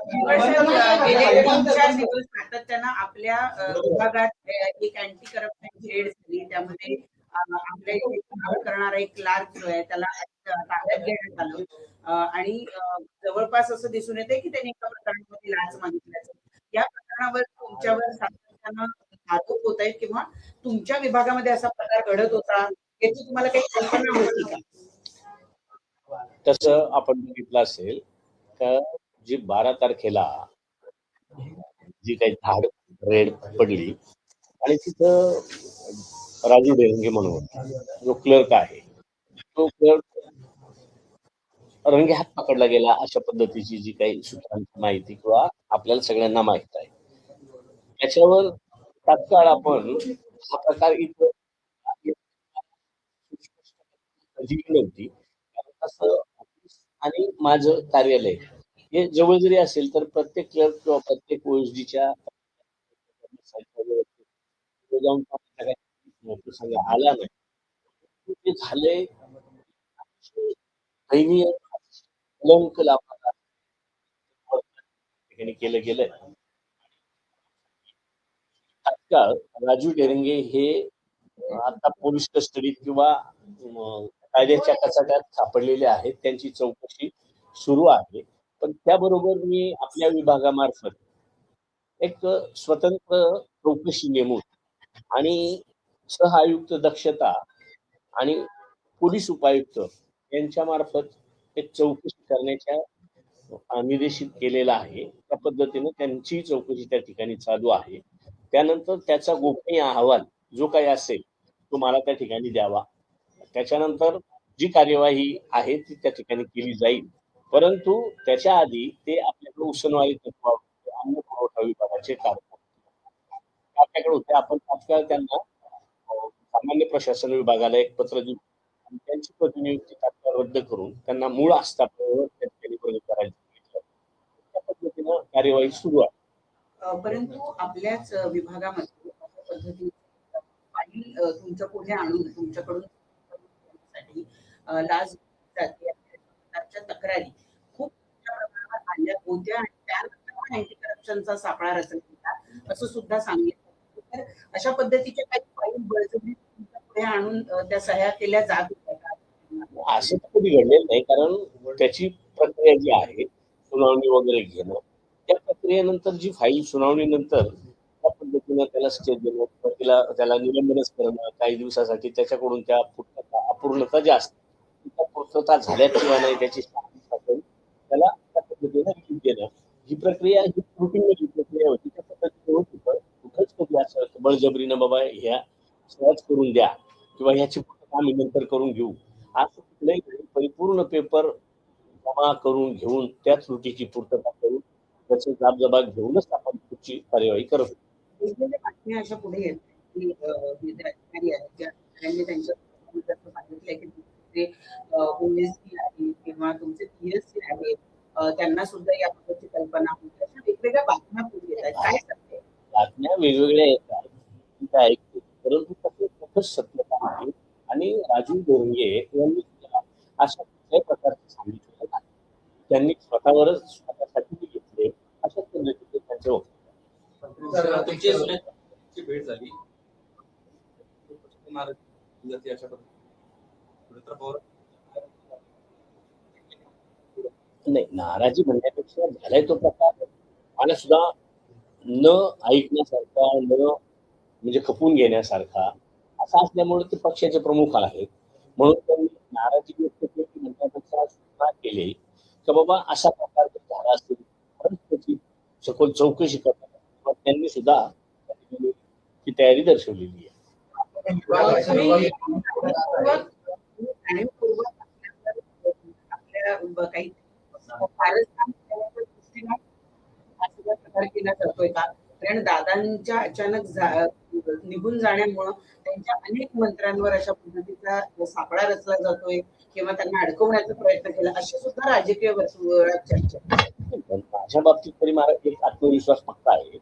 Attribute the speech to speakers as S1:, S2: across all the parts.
S1: गेले तीन चार दिवस सातत्यानं आपल्या विभागात एक अँटी करप्शन रेड झाली त्यामध्ये आपल्या इथे काम करणारा एक क्लार्क जो आहे त्याला ताब्यात घेण्यात आलं आणि जवळपास असं दिसून येते की त्यांनी एका प्रकरणामध्ये लाच मागितल्याचं या प्रकरणावर तुमच्यावर सातत्यानं आरोप होत आहेत किंवा तुमच्या विभागामध्ये असा प्रकार घडत होता. याची तुम्हाला काही कल्पना होती का?
S2: तसं आपण बघितलं असेल का जी बारा तारखेला जी काही धाड रेड पडली आणि तिथं राजू डेरंगे म्हणून जो क्लर्क आहे तो क्लर्क रंगे हात पकडला गेला अशा पद्धतीची जी काही सूत्रांची माहिती किंवा आपल्याला सगळ्यांना माहीत आहे. त्याच्यावर तात्काळ आपण हा प्रकार इथं दिली नव्हती आणि माझं कार्यालय हे जवळ जरी असेल तर प्रत्येक क्लर्क किंवा प्रत्येक ओएसडीच्या जाऊन प्रसंग आला नाही. ते झालंय दैनीय कलंक लावणारा केलं गेलंय. तात्काळ राजू डेरंगे हे आता पोलीस कस्टडीत किंवा कायद्याच्या कचाट्यात सापडलेले आहेत त्यांची चौकशी सुरू आहे. पण त्याबरोबर मी आपल्या विभागामार्फत एक स्वतंत्र चौकशी नेमून आणि सह आयुक्त दक्षता आणि पोलीस उपायुक्त यांच्या मार्फत एक चौकशी करण्याच्या निर्देशित केलेला आहे. त्या पद्धतीने त्यांची चौकशी त्या ठिकाणी चालू आहे. त्यानंतर त्याचा गोपनीय अहवाल जो काही असेल तो मला त्या ठिकाणी द्यावा. त्याच्यानंतर जी कार्यवाही आहे ती त्या ठिकाणी केली जाईल. परंतु त्याच्या आधी ते आपल्याकडे उसनवारी तत्वावर अन्न पुरवठा विभागाचे कार्य आपल्याकडे होते. आपण तात्काळ त्यांना सामान्य प्रशासन विभागाला एक पत्र देऊ. आणि त्यांची प्रतिनियुक्ती तात्काळ रद्द करून त्यांना मूळ आस्थापनेवर त्या ठिकाणी प्रगत करायला त्या पद्धतीनं कार्यवाही सुरू आहे.
S1: परंतु आपल्याच विभागामध्ये पद्धतीने फाईल तुमच्यापुढे आणून तुमच्याकडून लाच जाती तक्रारी खूप प्रमाणावर आल्या होत्या आणि त्यानंतर अँटी करप्शनचा सापळा रचला होता. असं सुद्धा सांगितलं तर अशा पद्धतीच्या काही फाईल बळजबरी पुढे आणून त्या सह्या केल्या जात होत्या हो,
S2: असं तर कधी घडलेलं नाही. कारण त्याची प्रक्रिया जी आहे सुनावणी वगैरे घेणं त्या प्रक्रियेनंतर जी फाईल सुनावणीनंतर त्या पद्धतीनं त्याला स्टे देणं तिला त्याला निलंबनच करणं काही दिवसासाठी त्याच्याकडून त्या अपूर्णता ज्या असतात पूर्तता झाल्याशिवाय नाही त्याची त्याला त्या पद्धतीने रिलीज देणं ही प्रक्रिया ही रुटीन प्रक्रिया होती त्या पद्धतीने होती. पण कुठंच कधी असं बळजबरीनं बाबा ह्या सहज करून द्या किंवा ह्याची आम्ही नंतर करून घेऊ. असं कुठल्याही परिपूर्ण पेपर जमा करून घेऊन त्या त्रुटीची पूर्तता करून त्याचे जाबजबाब घेऊनच आपण पुढची कार्यवाही करत होतो.
S1: बातम्या अशा पुढे येत की अ, आहेत त्या अधिकाऱ्यांनी त्यांच्या जसं की तुमचे ओएसडी आहे किंवा तुमचे पीएससी आहे त्यांना सुद्धा याबाबतची कल्पना होती. अशा वेगवेगळ्या बातम्या पुढे येत आहेत. काय सांगते?
S2: बातम्या वेगवेगळ्या येतात ऐकतो? परंतु सत्यता आहे. आणि राजू दोरंगे यांनी सुद्धा अशा कुठल्याही प्रकारचं सांगितलेलं नाही. त्यांनी स्वतःवरच स्वतःसाठी घेतले. अशा पद्धतीचे त्यांचे होते.
S3: तुमची भेट झाली. अशा पद्धतीने पवार
S2: नाही नाराजी म्हणण्यापेक्षा झालाय तो प्रकार. मला सुद्धा न ऐकण्यासारखा न म्हणजे खपून घेण्यासारखा असा असल्यामुळे ते पक्षाचे प्रमुख आहेत. म्हणून त्यांनी नाराजी व्यक्त केली म्हणण्यापेक्षा सूचना केली की बाबा असा प्रकार जर झाला असेल त्याची सखोल चौकशी करतात मग त्यांनी सुद्धा त्या ही तयारी दर्शवलेली आहे.
S1: काही दृष्टीनं हा सगळा प्रकार केला जातोय का? कारण दादांच्या अचानक निघून जाण्यामुळं त्यांच्या अनेक मंत्र्यांवर अशा पद्धतीचा सापळा रचला जातोय किंवा त्यांना अडकवण्याचा प्रयत्न केला अशी सुद्धा राजकीय वर्तुळात चर्चा
S2: माझ्या बाबतीत तरी मला एक आत्मविश्वास पक्का आहे.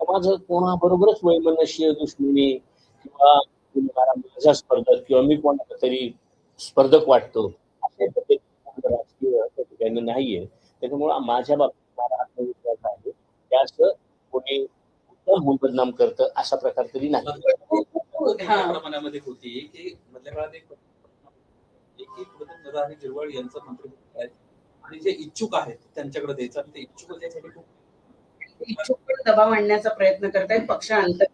S2: का माझं कोणाबरोबरच वैमनस्य दुश्मनी किंवा माझा स्पर्धक किंवा मी कोणाला तरी स्पर्धक वाटतो अशा राजकीय ठिकाणी नाहीये. त्याच्यामुळे माझ्या बाबतीत मला आत्मविश्वास आहे. की असं कोणी उत्तम होऊन बदनाम करतं असा प्रकार तरी नाही.
S3: प्रमाणामध्ये होती की मधल्या काळात एक आणि गिरवाळ यांचं मंत्रिमंडळ आहे आणि जे इच्छुक आहेत त्यांच्याकडे द्यायचं आणि ते इच्छुक त्यासाठी खूप
S1: इच्छुक पण दबाव आणण्याचा प्रयत्न करतायत पक्षांतर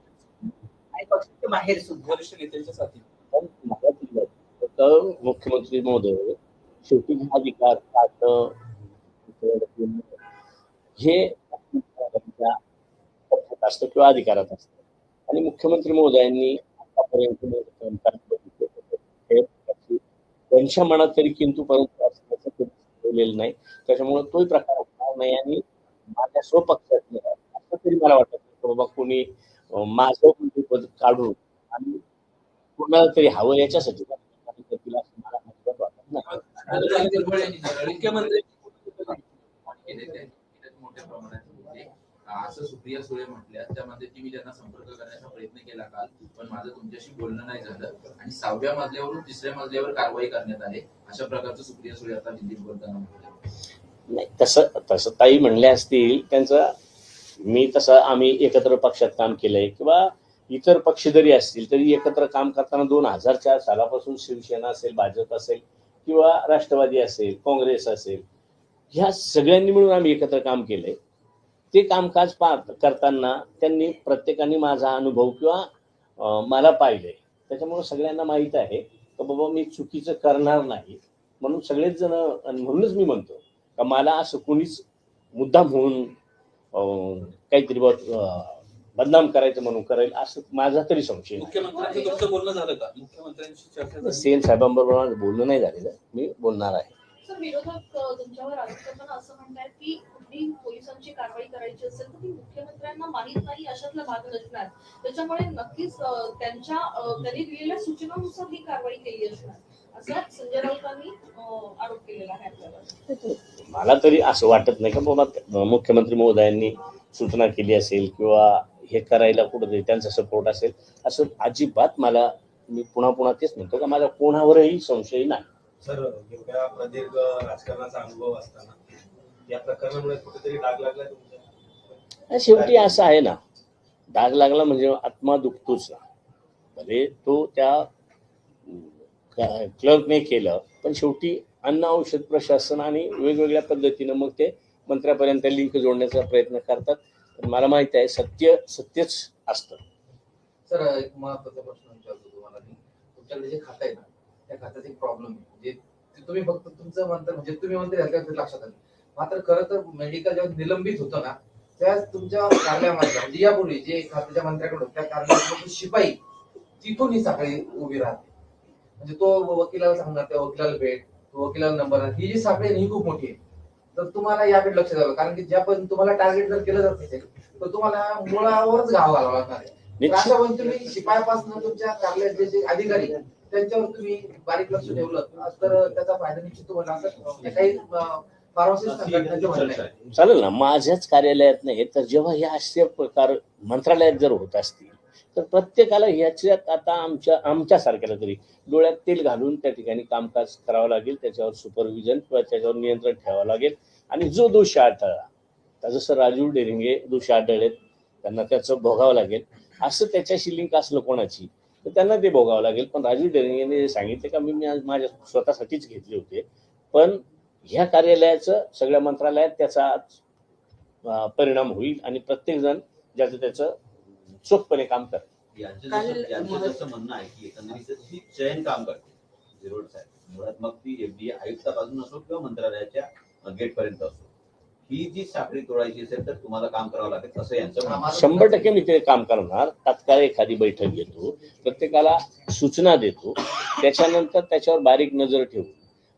S1: आणि पक्षाच्या बाहेर सुद्धा.
S3: वरिष्ठ नेत्यांच्या साथी
S2: मुख्यमंत्री महोदय शेवटी हा अधिकार काट हे पक्षात असतं किंवा अधिकारात असतं. आणि मुख्यमंत्री महोदयांनी आतापर्यंत त्यांच्या मनात तरी किंतु परंतु असल्याचं ठेवलेलं नाही. त्याच्यामुळे तोही प्रकार होणार नाही आणि माझ्या स्वपक्षात असं तरी मला वाटत नाही बाबा कोणी माझं म्हणजे काढून आणि कोणाला तरी हवं याच्यासाठी राजकारण करतील असं मला अजिबात वाटत नाही
S3: मुख्यमंत्री
S4: मोठ्या प्रमाणात असं सुप्रिया सुळे म्हटल्या त्यामध्ये की मी त्यांना संपर्क करण्याचा प्रयत्न केला काल पण माझं तुमच्याशी बोलणं नाही झालं आणि सहाव्या मजल्यावरून तिसऱ्या मजल्यावर कारवाई करण्यात आली अशा प्रकारचं सुप्रिया सुळे आता दिल्लीत बोलताना म्हटलं
S2: नाही तसं तसं ताई म्हणल्या असतील त्यांचं मी तसं आम्ही एकत्र पक्षात काम केलंय किंवा इतर पक्ष जरी असतील तरी एकत्र काम करताना दोन हजार चार सालापासून शिवसेना असेल भाजप असेल किंवा राष्ट्रवादी असेल काँग्रेस असेल ह्या सगळ्यांनी मिळून आम्ही एकत्र काम केलंय. ते कामकाज पा करताना त्यांनी प्रत्येकाने माझा अनुभव किंवा मला पाहिलंय. त्याच्यामुळे सगळ्यांना माहीत आहे का बाबा मी चुकीचं करणार नाही. म्हणून सगळेच जण म्हणूनच मी म्हणतो का मला असं कोणीच मुद्दाम होऊन काहीतरी बदनाम करायचं म्हणून करेल असं माझा तरी संशय नाही.
S3: मुख्यमंत्र्यांचं तुमचं बोलणं झालं का? मुख्यमंत्र्यांशी चर्चा झाली.
S2: सेन साहेबांबरोबर माझं बोलणं नाही झालेलं मी बोलणार आहे.
S5: सर विरोधक अ, तुमच्यावर आरोप करताना असं म्हणतायत की कुठली पोलिसांची कारवाई करायची असेल तर ती मुख्यमंत्र्यांना माहीत नाही अशातला भाग नसणार. त्याच्यामुळे नक्कीच अ, त्यांच्या अ, त्यांनी दिलेल्या सूचनानुसार ही कारवाई केली असणार. असा संजय राऊतांनी अ, आरोप केलेला आहे आपल्यावर.
S2: मला तरी असं वाटत नाही का बाबा मुख्यमंत्री महोदयांनी सूचना केली असेल किंवा हे करायला कुठं त्यांचा सपोर्ट असेल असं अजिबात मला मी पुन्हा पुन्हा तेच म्हणतो का माझा कोणावरही संशय नाही.
S6: सर एवढ्या प्रदीर्घ राजकारणाचा अनुभव असताना या प्रकरणामुळे कुठेतरी डाग लागला तुमच्या?
S2: शेवटी असं आहे ना डाग लागला म्हणजे आत्मा दुखतोच ना. भले तो त्या क्लर्कने केलं पण शेवटी अन्न औषध प्रशासन आणि वेगवेगळ्या पद्धतीनं मग ते मंत्र्यापर्यंत लिंक जोडण्याचा प्रयत्न करतात. पण मला माहीत आहे सत्य सत्यच असतं.
S4: सर एक महत्त्वाचा प्रश्न विचारतो तुम्हाला मी. तुमच्याकडे जे खातं आहे ना त्या खात्यात एक प्रॉब्लेम आहे. म्हणजे तुम्ही फक्त तुमचं म्हणता म्हणजे तुम्ही मंत्री असल्यावर लक्षात आलं. मात्र खरं तर मेडिकल जेव्हा निलंबित होतं ना त्या तुमच्या कार्यामध्ये म्हणजे यापूर्वी जे खात्याच्या मंत्र्याकडे त्या कार्यालयात शिपाई तिथून ही साखळी उभी राहते. म्हणजे तो वकिलाला सांगणार त्या वकिलाला भेट तो वकिलाला नंबर ही जी साखळी आहे ही खूप मोठी आहे. तर तुम्हाला याकडे लक्ष द्यावं. कारण की ज्या पण तुम्हाला टार्गेट जर केलं जात नसेल तर तुम्हाला मुळावरच घाव घालावा लागणार आहे. वेळी तुम्ही शिपायापासून तुमच्या कार्यालयाचे जे अधिकारी आहेत, त्यांच्यावर तुम्ही बारीक लक्ष ठेवलं तर त्याचा फायदा निश्चित तुम्हाला असं काही
S2: चालेल ना माझ्याच कार्यालयात नाही तर जेव्हा हे असे प्रकार मंत्रालयात जर होत असतील तर प्रत्येकाला ह्याच्यात आता आमच्या आमच्यासारख्याला तरी डोळ्यात तेल घालून त्या ठिकाणी कामकाज करावं लागेल त्याच्यावर सुपरविजन किंवा त्याच्यावर नियंत्रण ठेवावं लागेल. आणि जो दोष आढळला तर जसं राजू डेरिंगे दोष आढळलेत त्यांना त्याचं भोगावं लागेल. असं त्याच्याशी लिंक असलं कोणाची तर त्यांना ते भोगावं लागेल. पण राजू डेरिंगेने जे सांगितले का मी माझ्या स्वतःसाठीच घेतले होते. पण ह्या कार्यालयाचं सगळ्या मंत्रालयात त्याचा परिणाम होईल आणि प्रत्येक जण ज्याचं त्याचं चोखपणे काम करेल.
S7: म्हणणं आहे की एकंदरीत ही चयन काम करते मग ती एफडीए आयुक्तापासून असो किंवा मंत्रालयाच्या गेट पर्यंत ही जी साखळी तोडायची असेल तर तुम्हाला काम करावं लागेल असं यांचं
S2: शंभर टक्के मी ते काम करणार. तात्काळ एखादी बैठक घेतो प्रत्येकाला सूचना देतो. त्याच्यानंतर त्याच्यावर बारीक नजर ठेवू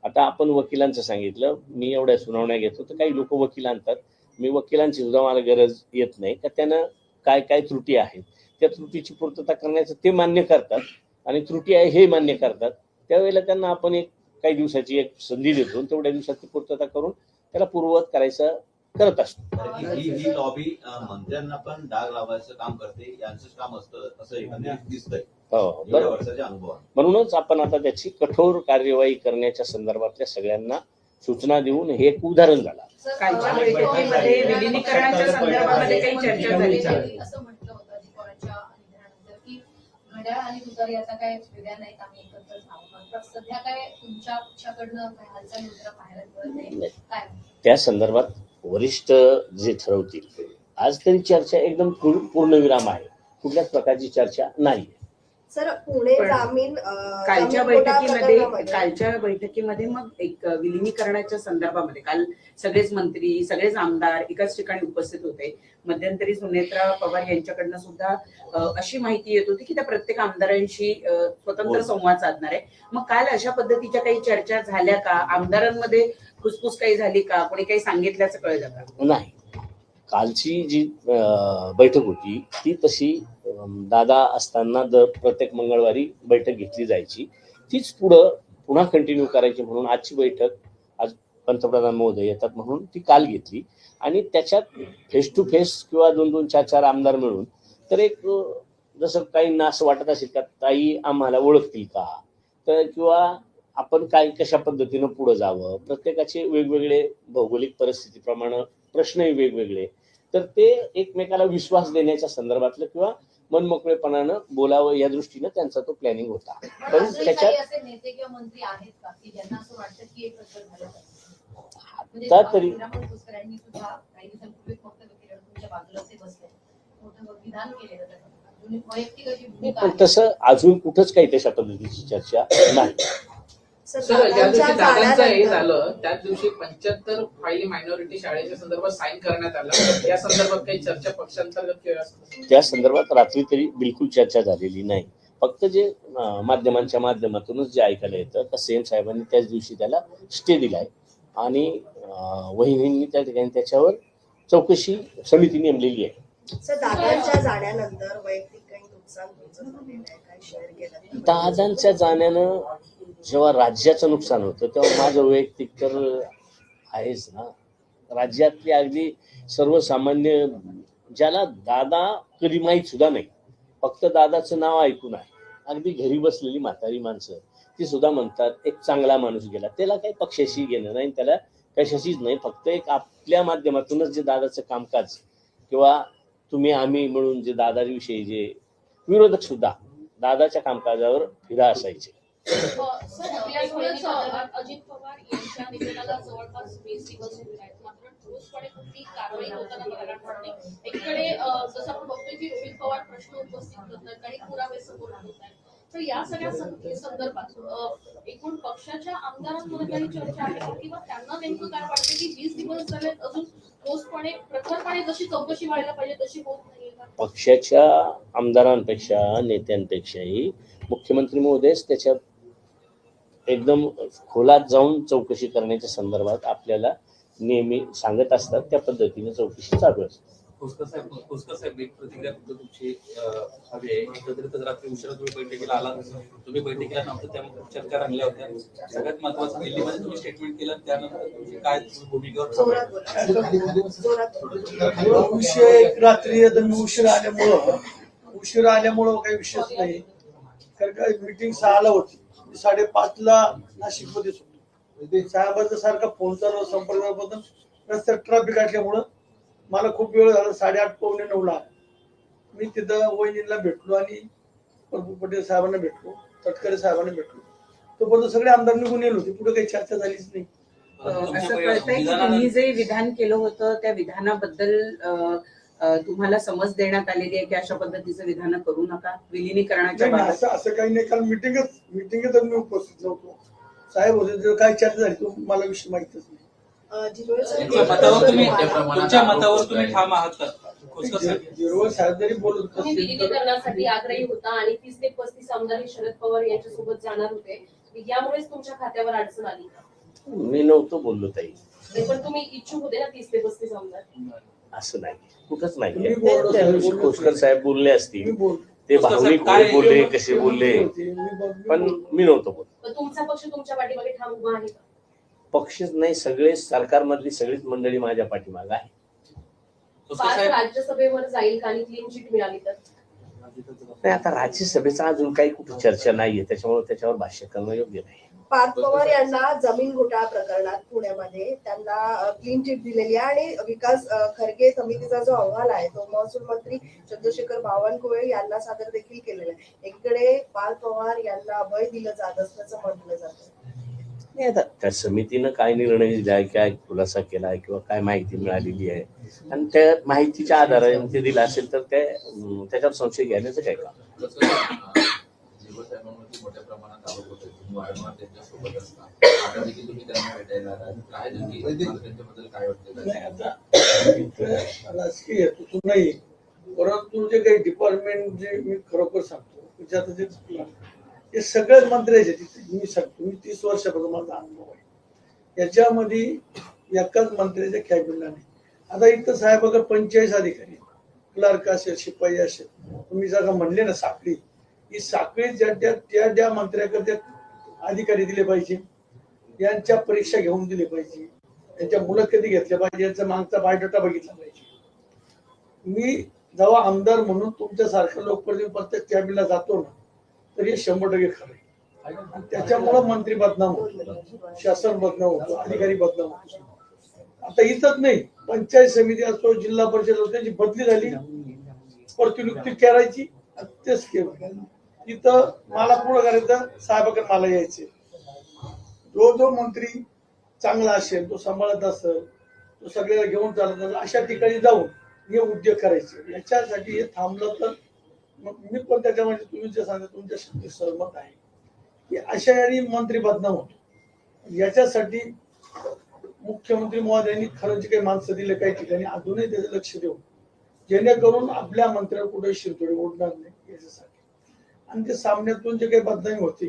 S2: आता आपण वकिलांचं सांगितलं मी एवढ्या सुनावण्या घेतो तर काही लोक वकील आणतात. मी वकिलांची सुद्धा मला गरज येत नाही का त्यानं काय काय त्रुटी आहेत? त्या त्रुटीची पूर्तता करण्याचं ते मान्य करतात आणि त्रुटी आहे हे मान्य करतात. त्यावेळेला त्यांना आपण एक काही दिवसाची एक संधी देतो तेवढ्या दिवसात ती पूर्तता करून त्याला पूर्ववत करायचं करत असतो.
S7: ही ही लॉबी मंत्र्यांना पण डाग लावायचं काम करते यांचंच काम असतं असं दिसतंय.
S2: हो
S7: अनुभवात
S2: म्हणूनच आपण आता त्याची कठोर कार्यवाही करण्याच्या संदर्भातल्या सगळ्यांना सूचना देऊन हे एक उदाहरण झालं.
S8: घड्याळ आणि तुतारी आता काय वेगळ्या नाहीत आम्ही मात्र सध्या काय तुमच्या पक्षाकडनं काय हालचाल पाहायला मिळत नाही? काय?
S2: त्या संदर्भात वरिष्ठ जे ठरवतील आज तरी चर्चा एकदम पूर्ण पूर्णविराम आहे. कुठल्याच प्रकारची चर्चा नाही.
S9: सर पुणे
S1: पण
S9: जामीन अं,
S1: कालच्या
S9: जामीन कोटा
S1: बैठकीमध्ये
S9: प्रकरणामध्ये-
S1: कालच्या बैठकीमध्ये मग एक विलिनीकरणाच्या संदर्भामध्ये काल सगळेच मंत्री सगळेच आमदार एकाच ठिकाणी उपस्थित होते. मध्यंतरी सुनेत्रा पवार यांच्याकडनं सुद्धा अ, अशी माहिती येत होती की त्या प्रत्येक आमदारांशी अ, स्वतंत्र
S2: हो.
S1: संवाद साधणार आहे. मग काल अशा पद्धतीच्या काही चर्चा झाल्या का? आमदारांमध्ये फुसफुस काही झाली का? कोणी काही सांगितल्याचं कळलं का?
S2: नाही. कालची जी अं, बैठक होती ती तशी दादा असताना दर प्रत्येक मंगळवारी बैठक घेतली जायची. तीच पुढं पुन्हा कंटिन्यू करायची म्हणून आजची बैठक आज पंतप्रधान महोदय येतात म्हणून ती काल घेतली. आणि त्याच्यात फेस टू फेस किंवा दोन दोन चार चार आमदार मिळून तर एक जसं काहींना असं वाटत असेल का ताई आम्हाला ओळखतील का? तर किंवा आपण काय कशा पद्धतीनं पुढं जावं? प्रत्येकाचे वेगवेगळे भौगोलिक परिस्थितीप्रमाणे प्रश्नही वेगवेगळे. तर ते एकमेकाला विश्वास देण्याच्या संदर्भातलं किंवा मनमोकळेपणानं बोलावं या दृष्टीनं त्यांचा तो प्लॅनिंग होता
S8: पण
S2: त्याच्यात?
S8: म्हणजे
S2: आता तरी पण. तसं अजून कुठंच काही तशा पद्धतीची चर्चा नाही
S9: सर,
S10: सर ज्या दिवशी
S9: दादांच्या
S10: दादांचं हे
S9: जाण्यानंतर-
S10: झालं त्याच दिवशी पंच्याहत्तर फायली मायनॉरिटी शाळेच्या संदर्भात साईन करण्यात आलं. या संदर्भात काही चर्चा पक्षांतर्गत केल्या असतील
S2: त्या संदर्भात रात्री तरी बिलकुल चर्चा झालेली नाही. फक्त जे माध्यमांच्या माध्यमातूनच जे ऐकायला येतं तर सेम साहेबांनी त्याच दिवशी त्याला स्टे दिलाय. आणि वहिनींनी त्या ठिकाणी त्याच्यावर चौकशी समिती नेमलेली आहे.
S9: सर दादांच्या जाण्यानंतर वैयक्तिक काही नुकसान तुमचं झालेलं आहे काही शेअर केलं?
S2: दादांच्या जाण्यानं जेव्हा राज्याचं नुकसान होतं तेव्हा माझं वैयक्तिक तर आहेच ना. राज्यातली अगदी सर्वसामान्य ज्याला दादा कधी माहीत सुद्धा नाही फक्त दादाचं नाव ऐकून आहे. अगदी घरी बसलेली म्हातारी माणसं ती सुद्धा म्हणतात एक चांगला माणूस गेला. त्याला काही पक्षाशी घेणं नाही त्याला कशाशीच नाही फक्त एक आपल्या माध्यमातूनच जे दादाचं कामकाज किंवा तुम्ही आम्ही म्हणून जे दादाविषयी जे विरोधक सुद्धा दादाच्या कामकाजावर फिदा असायचे.
S5: अजित पवार यांच्या जवळपास वीस दिवस होत आहेत. मात्र ठोसपणे कुठली कारवाई होताना एकीकडे जसं आपण बघतोय की रोहित पवार प्रश्न उपस्थित करतात काही पुरावे समोर आणत आहेत. तर या सगळ्या सं- संदर्भात एकूण पक्षाच्या आमदारांमध्ये काही चर्चा आहे किंवा त्यांना नेमकं काय वाटतं की वीस दिवस झाले अजून ठोसपणे प्रखरपणे जशी चौकशी व्हायला पाहिजे तशी होत नाही
S2: पक्षाच्या आमदारांपेक्षा नेत्यांपेक्षाही मुख्यमंत्री महोदयच त्याच्यात एकदम खोलात जाऊन चौकशी करण्याच्या संदर्भात आपल्याला नेहमी सांगत असतात त्या पद्धतीने चौकशी चालू असते.
S3: पुष्कर साहेब पुष्कर साहेब एक प्रतिक्रिया फक्त तुमची अं, हवी आहे. एकत्रितच रात्री उशिरा तुम्ही बैठकीला आला तुम्ही बैठकीला नव्हतं त्यामुळे खूप चर्चा रंगल्या होत्या. सगळ्यात महत्वाचं दिल्लीमध्ये तुम्ही स्टेटमेंट केलं त्यानंतर तुमची काय भूमिकेवर.
S11: विषय रात्री उशीर आल्यामुळं उशीर आल्यामुळं काही विषयच नाही. कारण काय मीटिंग सहाला होती. साडेपाच साडेपाचला नाशिकमध्ये होतो म्हणजे साहेबांचा सारखा फोन चालू संपर्काबद्दल रस्त्यात ट्रॅफिक असल्यामुळं मला खूप वेळ झाला साडेआठ पावणे नऊला मी तिथं वहिनीला भेटलो आणि प्रभू पटेल साहेबांना भेटलो तटकरे साहेबांना भेटलो. तोपर्यंत सगळे आमदार निघून येलो होते. पुढे काही चर्चा झालीच नाही.
S1: अ, असं कळतंय की तुम्ही जे विधान केलं होतं त्या विधानाबद्दल तुम्हाला समज देण्यात आलेली आहे की अशा पद्धतीचं विधान करू नका विलिनीकरणाच्या
S11: असं असं काही नाही काल मिटिंगच मिटिंगच मी उपस्थित नव्हतो. साहेब होते जर काय चर्चा झाली तो मला विषय माहितच नाही.
S3: मतावर तुम्ही तुमच्या मतावर तुम्ही. ठाम आहात का?
S12: विलिनीकरणासाठी आग्रही होता आणि तीस ते पस्तीस आमदार शरद पवार यांच्यासोबत जाणार होते. यामुळेच तुमच्या खात्यावर अडचण आली. का?
S2: मी नव्हतो बोललो ताई.
S12: ते पण तुम्ही इच्छुक होते ना तीस ते पस्तीस आमदार?
S2: असं नाही. कुठंच नाही. खोसकर साहेब बोलले असतील.
S11: बोल
S2: ते भावनिक होते बोलले
S3: काय-
S2: कसे बोलले?
S11: बोल-
S2: पण मी नव्हतो
S12: पण तुमचा पक्ष तुमच्या पाठीमागे ठाम उभा आहे का?
S2: पक्षच नाही सगळे सरकारमधली सगळीच मंडळी माझ्या पाठीमाग आहे
S12: राज्यसभेवर जाईल का आणि क्लीन चिट मिळाली तर?
S2: नाही आता राज्यसभेचा अजून काही कुठे चर्चा नाहीये. त्याच्यामुळे त्याच्यावर भाष्य करणं योग्य नाही
S9: पार्थ पवार यांना जमीन घोटाळा प्रकरणात पुण्यामध्ये त्यांना क्लीन चिट दिलेली आहे आणि विकास खरगे समितीचा जो अहवाल आहे तो महसूल मंत्री चंद्रशेखर बावनकुळे यांना सादर देखील केलेला आहे. एकीकडे पार्थ पवार यांना अभय दिलं जात असल्याचं म्हटलं जातं.
S2: नाही आता त्या समितीनं काय निर्णय दिलाय काय खुलासा केलाय किंवा काय माहिती मिळालेली आहे? आणि त्या माहितीच्या आधाराने ते दिलं असेल तर ते त्याच्यावर संशय घेण्याचं काय? काम
S4: मोठ्या प्रमाणात तुम्ही वारंवार त्यांच्यासोबत आता देखील तुम्ही त्यांना भेटायला आलात. काय नक्की त्यांच्याबद्दल काय वाटतं
S11: नाही राजकीय हेतू नाही परंतु जे काही डिपार्टमेंट जे मी खरोखर सांगतो म्हणजे आता जे हे सगळेच मंत्र्याचे मी सांगतो मी तीस वर्षापासून माझा अनुभव आहे याच्यामध्ये एकाच मंत्र्याच्या कॅबिनला नाही आता इथं साहेब पंचायत पंचेचाळीस अधिकारी क्लर्क असेल शिपाई असेल तुम्ही जर म्हणले ना साखळी ही साखळी ज्या त्या त्या ज्या मंत्र्याकडे अधिकारी दिले पाहिजे. यांच्या परीक्षा घेऊन दिली पाहिजे. त्यांच्या मुलाखती घेतल्या पाहिजे. यांचा मागचा बायोडाटा बघितला पाहिजे. मी जेव्हा आमदार म्हणून तुमच्यासारख्या लोकप्रतिनिधी प्रत्येक कॅबिनला जातो ना तर हे शंभर टक्के खरं आहे. आणि त्याच्यामुळं मंत्री बदनाम होतो. शासन बदनाम होतो. अधिकारी बदनाम होतो. आता इथंच नाही पंचायत समिती असो जिल्हा परिषद असो त्यांची बदली झाली. प्रतिनियुक्ती करायची तेच केलं. इथं मला पुढं करायचं साहेबाकडे मला यायचे. जो जो मंत्री चांगला असेल तो सांभाळत असेल तो सगळ्याला घेऊन चालत असेल अशा ठिकाणी जाऊन हे उद्योग करायचे. याच्यासाठी हे थांबलं तर मग मी पण त्याच्यामध्ये तुम्ही जे सांगता तुमच्या शक्ती सहमत आहे. की अशा वेळी मंत्री बदनाम होतो. याच्यासाठी मुख्यमंत्री महोदयांनी खरंच काही माणसं दिले काही ठिकाणी अजूनही त्याचं लक्ष देऊ जेणेकरून आपल्या मंत्र्यावर कुठे शिरतोडी उडणार नाही याच्यासाठी. आणि ते सामन्यातून जे काही बदनामी होती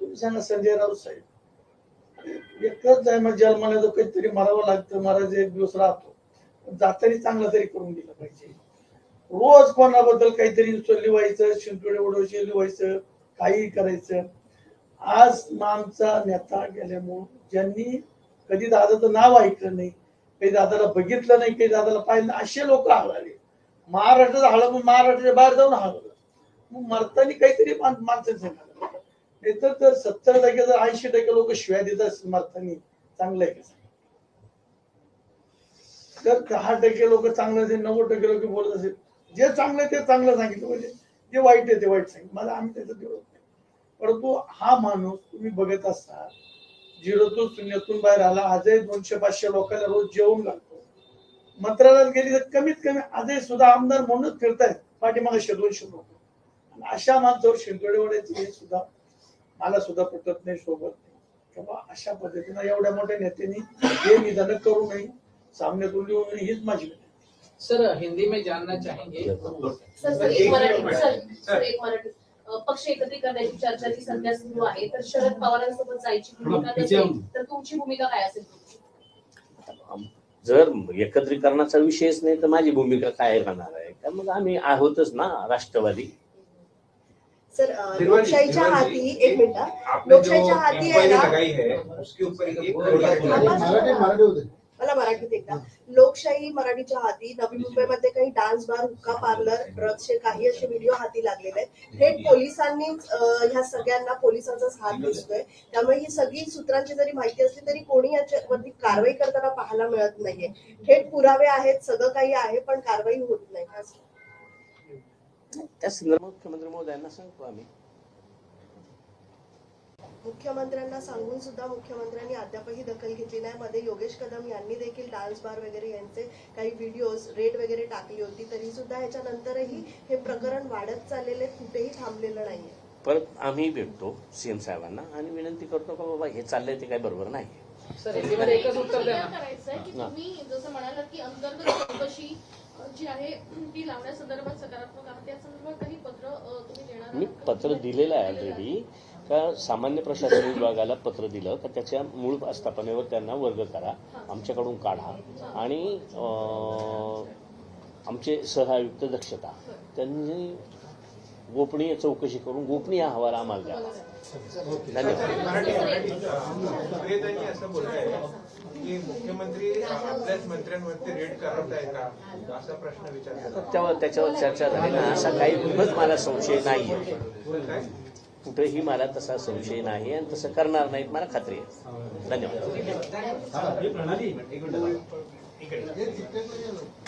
S11: तुम्ही सांगा संजय राऊत साहेब. एकच आहे मग जन्माला जो काहीतरी मारावं लागतं महाराज एक दिवस राहतो. जातानी चांगलं तरी करून दिलं पाहिजे. रोज कोणाबद्दल काहीतरी लिवायचं शिंतोडे उडवायचे लिवायचं काही करायचं. आज आमचा नेता गेल्यामुळं ज्यांनी कधी दादाचं नाव ऐकलं नाही काही दादाला बघितलं नाही काही दादाला पाहिलं असे लोक हळाले महाराष्ट्राचं हळद महाराष्ट्राच्या बाहेर जाऊन हळवलं मग मरताना काहीतरी मान- माणसं नाहीतर तर सत्तर टक्के जर ऐंशी टक्के लोक शिव्या देत असतील मरताना. चांगलं आहे का? तर दहा टक्के लोक चांगलं असेल नव्वद टक्के लोक बोलत असेल. जे चांगलं आहे ते चांगलं सांगितलं म्हणजे जे वाईट आहे ते वाईट सांगितलं. मला आम्ही त्याचा विरोध नाही. परंतु हा माणूस तुम्ही बघत असाल झिरोतून शून्यातून बाहेर आला आजही दोनशे पाचशे लोकांना रोज जेवून लागतो. मंत्रालयात गेली तर कमीत कमी आजही सुद्धा आमदार म्हणूनच फिरतायत. पाठीमागे दोनशे लोक. अशा माणसावर शिंतोडे वडायचे हे सुद्धा मला सुद्धा पटत नाही सोबत नाही. तेव्हा अशा पद्धतीनं एवढ्या मोठ्या नेत्यांनी हे निधन करू नये सामन्यातून लिहू नये हीच माझी
S10: सर हिंदी में जानना चाहेंगे?
S12: सर सर एक मराठी सर सर एक मराठी. अ, पक्ष एकत्रित करण्याची चर्चा जी सध्या सुरू आहे. तर शरद पवारांसोबत जायची भूमिका तर तुमची भूमिका काय असेल?
S2: जर एकत्रीकरणाचा विषयच नाही तर माझी भूमिका काय राहणार आहे? तर मग आम्ही आहोतच ना राष्ट्रवादी.
S9: सर लोकशाहीच्या हाती एक मिनिट लोकशाहीच्या हाती आहे ना
S6: लगाई है उसके ऊपर एक
S9: मराठी मला मराठीत एकदा. लोकशाही मराठीच्या हाती नवी मुंबईमध्ये काही डान्स बार हुक्का पार्लर ड्रग्सचे काही असे व्हिडिओ हाती लागलेले आहेत. थेट पोलिसांनीच अं, ह्या सगळ्यांना पोलिसांचाच हात दिसतोय. त्यामुळे ही सगळी सूत्रांची जरी माहिती असली तरी कोणी याच्यावरती कारवाई करताना पाहायला मिळत नाहीये. थेट पुरावे आहेत सगळं काही आहे पण कारवाई होत नाही. असं.
S2: त्या संदर्भात मुख्यमंत्री महोदयांना सांगतो आम्ही.
S9: मुख्यमंत्र्यांना सांगून सुद्धा मुख्यमंत्र्यांनी अद्यापही दखल घेतली नाही. मध्ये योगेश कदम यांनी देखील डान्स बार वगैरे यांचे काही व्हिडिओज रेड वगैरे टाकली होती. तरी सुद्धा ह्याच्यानंतरही हे प्रकरण वाढत चाललेले कुठेही थांबलेलं नाहीये.
S2: परत आम्ही भेटतो सीएम साहेबांना आणि विनंती करतो का बाबा हे चाललंय ते काय बरोबर नाही.
S10: सर एकच उत्तर द्या ना.
S5: करायचंय की. तुम्ही जसं म्हणालात की अंतर्गत चौकशी जी आहे ती लावण्यासंदर्भात सकारात्मक आहात. त्या संदर्भात काही पत्र अ, तुम्ही देणार
S2: मी? पत्र दिलेलं आहे ऑलरेडी का सामान्य प्रशासन विभागाला पत्र दिलं का त्याच्या मूळ आस्थापनेवर त्यांना वर्ग करा आमच्याकडून काढा. आणि आमचे सहआयुक्त दक्षता. त्यांनी गोपनीय चौकशी करून गोपनीय अहवाल आम्हाला द्यावा धन्यवाद.
S13: असं की मुख्यमंत्री आपल्याच मंत्र्यांवरती रेड करत आहे का असा प्रश्न विचारला
S2: त्याच्यावर चर्चा झाली ना असा काही कुठंच मला संशय नाही
S13: आहे
S2: कुठेही मला तसा संशय नाही आणि तसं करणार नाहीत मला खात्री आहे. धन्यवाद.